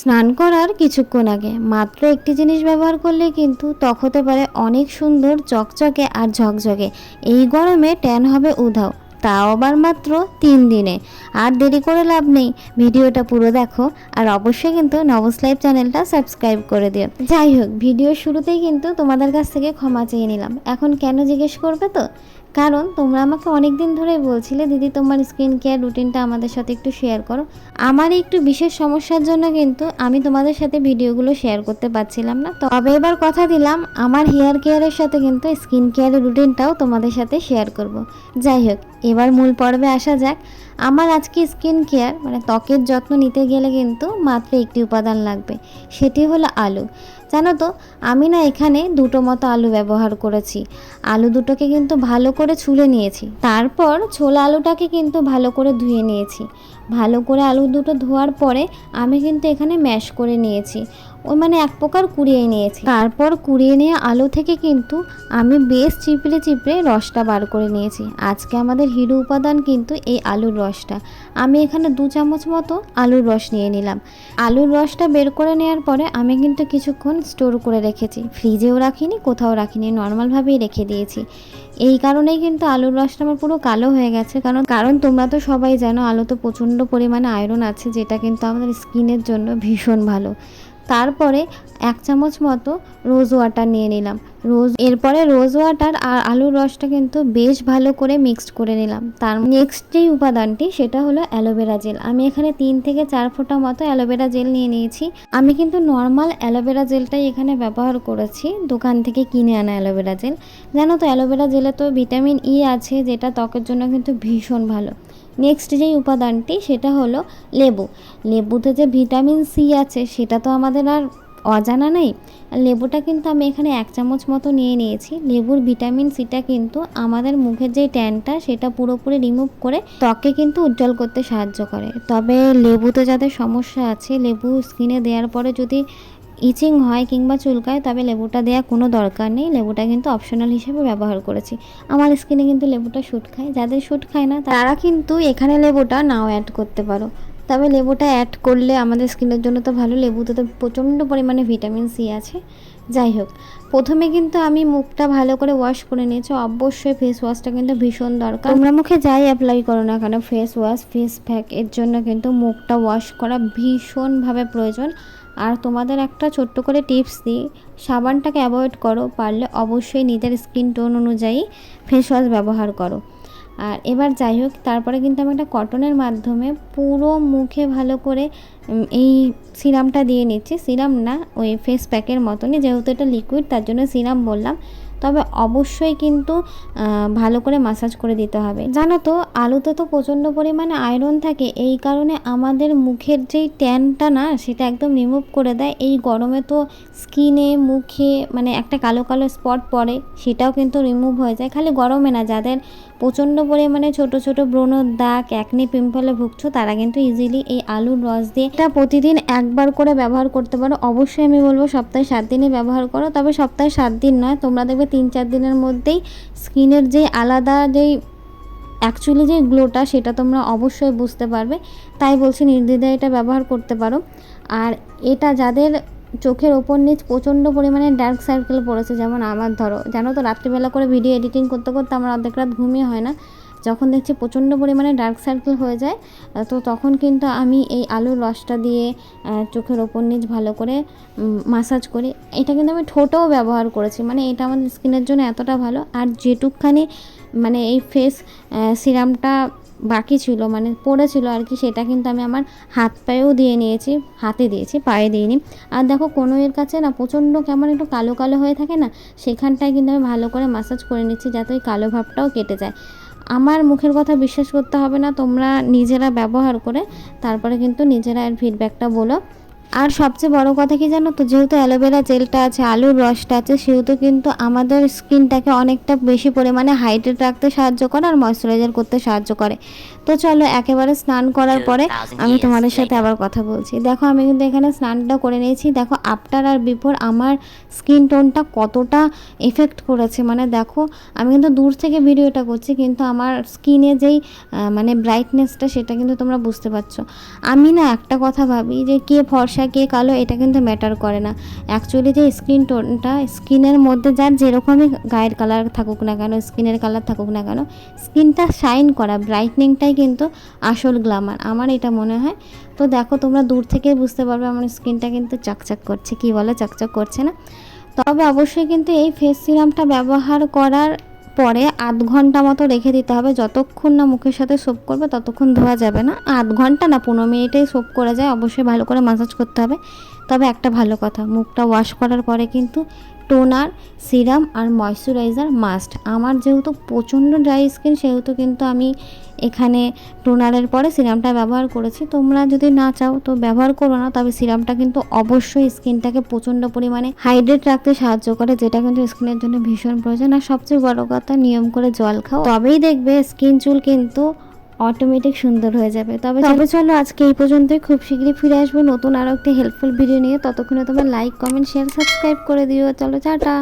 স্নান করার কিছুক্ষণ আগে। মাত্র একটি জিনিস ব্যবহার করলে কিন্তু ত্বক হতে পারে অনেক সুন্দর, চকচকে আর ঝকঝকে। এই গরমে ট্যান হবে উধাও, তাও আবার মাত্র তিন দিনে। আর দেরি করে লাভ নেই, ভিডিওটা পুরো দেখো আর অবশ্যই কিন্তু নবস লাইভ চ্যানেলটা সাবস্ক্রাইব করে দিও। যাই হোক, ভিডিওর শুরুতেই কিন্তু তোমাদের কাছ থেকে ক্ষমা চেয়ে নিলাম। এখন কেন জিজ্ঞেস করবে তো? কারণ তোমরা আমাকে অনেক দিন ধরেই বলছিলে, দিদি, তোমার স্কিন কেয়ার রুটিনটা আমাদের সাথে একটু শেয়ার করো। আমার একটু বিশেষ সমস্যার জন্য কিন্তু আমি তোমাদের সাথে ভিডিওগুলো শেয়ার করতে পারছিলাম না। তবে এবার কথা দিলাম, আমার হেয়ার কেয়ারের সাথে কিন্তু স্কিন কেয়ারের রুটিনটাও তোমাদের সাথে শেয়ার করব। যাই হোক, এবার মূল পর্বে আসা যাক। আমার আজকে স্কিন কেয়ার মানে ত্বকের যত্ন নিতে গেলে কিন্তু মাত্র একটি উপাদান লাগবে, সেটি হলো আলু। জানো তো, আমি না এখানে দুটো মতো আলু ব্যবহার করেছি। আলু দুটোকে কিন্তু ভালো করে ছুলে নিয়েছি। তারপর ছোলা আলুটাকে কিন্তু ভালো করে ধুয়ে নিয়েছি। ভালো করে আলু দুটো ধোয়ার পরে আমি কিন্তু এখানে ম্যাশ করে নিয়েছি। ওই মানে এক প্রকার কুড়িয়ে নিয়েছি। তারপর কুড়িয়ে নেওয়া আলু থেকে কিন্তু আমি বেশ চিপড়ে চিপড়ে রসটা বার করে নিয়েছি। আজকে আমাদের হিরো উপাদান কিন্তু এই আলুর রসটা। আমি এখানে দু চামচ মতো আলুর রস নিয়ে নিলাম। আলুর রসটা বের করে নেওয়ার পরে আমি কিন্তু কিছুক্ষণ স্টোর করে রেখেছি। ফ্রিজেও রাখিনি, কোথাও রাখিনি নর্মালভাবেই রেখে দিয়েছি। এই কারণেই কিন্তু আলুর রসটা আমার পুরো কালো হয়ে গেছে। কারণ কারণ তোমরা তো সবাই জানো, আলুতে প্রচণ্ড পরিমাণে আয়রন আছে, যেটা কিন্তু আমাদের স্কিনের জন্য ভীষণ ভালো। তারপরে এক চামচ মতো রোজ ওয়াটার নিয়ে নিলাম। রোজ এরপরে রোজ ওয়াটার আর আলুর রসটা কিন্তু বেশ ভালো করে মিক্সড করে নিলাম। তার নেক্সট যেই উপাদানটি সেটা হলো অ্যালোভেরা জেল। আমি এখানে তিন থেকে চার ফোঁটা মতো অ্যালোভেরা জেল নিয়ে নিয়েছি। আমি কিন্তু নর্মাল অ্যালোভেরা জেলটাই এখানে ব্যবহার করেছি, দোকান থেকে কিনে আনা অ্যালোভেরা জেল। জানো তো, অ্যালোভেরা জেলে তো ভিটামিন ই আছে, যেটা ত্বকের জন্য কিন্তু ভীষণ ভালো। নেক্সট যেই উপাদানটি সেটা হলো লেবু। লেবুতে যে ভিটামিন সি আছে, সেটা তো আমাদের আর অজানা নেই। লেবুটা কিন্তু আমি এখানে এক চামচ মতো নিয়ে নিয়েছি। লেবুর ভিটামিন সিটা কিন্তু আমাদের মুখের যে ট্যানটা, সেটা পুরোপুরি রিমুভ করে ত্বককে কিন্তু উজ্জ্বল করতে সাহায্য করে। তবে লেবুতে যাদের সমস্যা আছে, লেবু স্কিনে দেওয়ার পরে যদি ইচিং হয় কিংবা চুলকায়, তবে লেবুটা দেওয়া কোনো দরকার নেই। লেবুটা কিন্তু অপশনাল হিসেবে ব্যবহার করেছি। আমার স্কিনে কিন্তু লেবুটা শ্যুট খায়। যাদের শ্যুট খায় না, তারা কিন্তু এখানে লেবুটা নাও অ্যাড করতে পারো। তবে লেবুটা অ্যাড করলে আমাদের স্কিনের জন্য তো ভালো। লেবুতে তো প্রচণ্ড পরিমাণে ভিটামিন সি আছে। যাই হোক, প্রথমে কিন্তু আমি মুখটা ভালো করে ওয়াশ করে নিয়েছি। অবশ্যই ফেস ওয়াশটা কিন্তু ভীষণ দরকার। তোমরা মুখে যাই অ্যাপ্লাই করো না কেন ফেস ওয়াশ ফেস প্যাক এর জন্য কিন্তু মুখটা ওয়াশ করা ভীষণভাবে প্রয়োজন। আর তোমাদের একটা ছোট্ট করে টিপস দিই, সাবানটাকে অ্যাভয়েড করো, পারলে অবশ্যই নিজের স্কিন টোন অনুযায়ী ফেস ওয়াশ ব্যবহার করো। আর এবার যাই হোক, তারপরে কিন্তু আমি একটা কটনের মাধ্যমে পুরো মুখে ভালো করে এই সিরামটা দিয়ে নিচ্ছি। সিরাম না, ওই ফেস প্যাকের মতনই, যেহেতু এটা লিকুইড তার জন্য সিরাম বললাম। তবে অবশ্যই কিন্তু ভালো করে মাসাজ করে দিতে হবে। জানো তো, আলুতে তো প্রচণ্ড পরিমাণে আয়রন থাকে, এই কারণে আমাদের মুখের যেই ট্যানটা না, সেটা একদম রিমুভ করে দেয়। এই গরমে তো স্কিনে মুখে মানে একটা কালো কালো স্পট পড়ে, সেটাও কিন্তু রিমুভ হয়ে যায়। খালি গরমে না, যাদের প্রচণ্ড পরিমাণে ছোট ছোট ব্রণর দাগ একনি পিম্পলে ভুগছো, তারা কিন্তু ইজিলি এই আলুর রস দিয়ে এটা প্রতিদিন একবার করে ব্যবহার করতে পারো। অবশ্যই আমি বলব সপ্তাহে সাত দিনই ব্যবহার করো, তবে সপ্তাহে সাত দিন নয়, তোমরা দেখবে তিন চার দিনের মধ্যেই স্কিনের যে আলাদা যেই অ্যাকচুয়ালি যে গ্লোটা সেটা তোমরা অবশ্যই বুঝতে পারবে। তাই বলছি নির্দ্বিধায় এটা ব্যবহার করতে পারো। আর এটা যাদের চোখের ওপর নিচ প্রচণ্ড পরিমাণে ডার্ক সার্কেল পড়েছে। যেমন আমার ধরো, জানো তো রাত্রিবেলা করে ভিডিও এডিটিং করতে করতে আমার অর্ধেক রাত ঘুমিয়ে হয় না। যখন দেখছি প্রচণ্ড পরিমাণে ডার্ক সার্কেল হয়ে যায় তো তখন কিন্তু আমি এই আলুর রসটা দিয়ে চোখের ওপর নিচ ভালো করে মাসাজ করি। এটা কিন্তু আমি ঠোঁটেও ব্যবহার করেছি মানে এটা আমাদের স্কিনের জন্য এতটা ভালো। আর যেটুকখানি মানে এই ফেস সিরামটা বাকি ছিল মানে পড়েছিল আর কি, সেটা কিন্তু আমি আমার হাত পায়েও দিয়ে নিয়েছি, হাতে দিয়েছি, পায়ে দিইনি। আর দেখো কোনো এর কাছে না প্রচণ্ড কেমন একটু কালো কালো হয়ে থাকে না, সেখানটায় কিন্তু আমি ভালো করে মাসাজ করে নিচ্ছি যাতে ওই কালো ভাবটাও কেটে যায়। আমার মুখের কথা বিশ্বাস করতে হবে না, তোমরা নিজেরা ব্যবহার করে তারপরে কিন্তু নিজেরা এর ফিডব্যাকটা বলো। আর সবচেয়ে বড় কথা কি জানো তো? যেহেতু অ্যালোভেরা জেলটা আছে আলুর রসটা আছে সেহেতু কিন্তু আমাদের স্কিনটাকে অনেকটা বেশি পরিমাণে হাইড্রেট রাখতে সাহায্য করে আর ময়শ্চারাইজার করতে সাহায্য করে। তো চলো একেবারে স্নান করার পরে আমি তোমাদের সাথে আবার কথা বলছি। দেখো আমি কিন্তু এখানে স্নানটা করে নিয়েছি। দেখো আফটার আর বিফোর আমার স্কিন টোনটা কতটা এফেক্ট করেছে। মানে দেখো আমি কিন্তু দূর থেকে ভিডিওটা করছি কিন্তু আমার স্কিনে যেই মানে ব্রাইটনেসটা সেটা কিন্তু তোমরা বুঝতে পারছ। আমি না একটা কথা ভাবি যে কে ফর্সা ফর্সা কে কালো, এটা কিন্তু ম্যাটার করে না। অ্যাকচুয়ালি যে স্কিন টোনটা স্কিনের মধ্যে যার যেরকমই গায়ের কালার থাকুক না কেন স্কিনের কালার থাকুক না কেন স্কিনটা শাইন করা ব্রাইটনিংটাই কিন্তু আসল গ্লামার আমার এটা মনে হয়। তো দেখো, তোমরা দূর থেকে বুঝতে পারবে আমার স্কিনটা কিন্তু চকচক করছে। কি বলো? চকচক করছে না। তবে অবশ্যই কিন্তু এই ফেস সিরামটা ব্যবহার করার পরে আধ ঘণ্টা মতো রেখে দিতে হবে। যতক্ষণ না মুখের সাথে সোপ করবে, ততক্ষণ ধোয়া যাবে না। আধ ঘণ্টা না, পনেরো মিনিটেই সোপ করা যায়। অবশ্যই ভালো করে মাসাজ করতে হবে। তবে একটা ভালো কথা, মুখটা ওয়াশ করার পরে কিন্তু টোনার সিরাম আর ময়শ্চারাইজার মাস্ট আমার যেহেতু প্রচণ্ড ড্রাই স্কিন সেহেতু কিন্তু আমি এখানে টোনারের পরে সিরামটা ব্যবহার করেছি। তোমরা যদি না চাও তো ব্যবহার করো না, তবে সিরামটা কিন্তু অবশ্যই স্কিনটাকে প্রচণ্ড পরিমাণে হাইড্রেট রাখতে সাহায্য করে, যেটা কিন্তু স্কিনের জন্য ভীষণ প্রয়োজন। আর সবচেয়ে বড় কথা, নিয়ম করে জল খাও। তবেই দেখবে স্কিন চুল কিন্তু অটোমেটিক সুন্দর হয়ে যাবে। তবে তবে চলো আজকে এই পর্যন্তই। খুব শীঘ্রই ফিরে আসব নতুন আরও একটি হেল্পফুল ভিডিও নিয়ে। ততক্ষণে তোমার লাইক কমেন্ট শেয়ার সাবস্ক্রাইব করে দিও। চলো টাটা।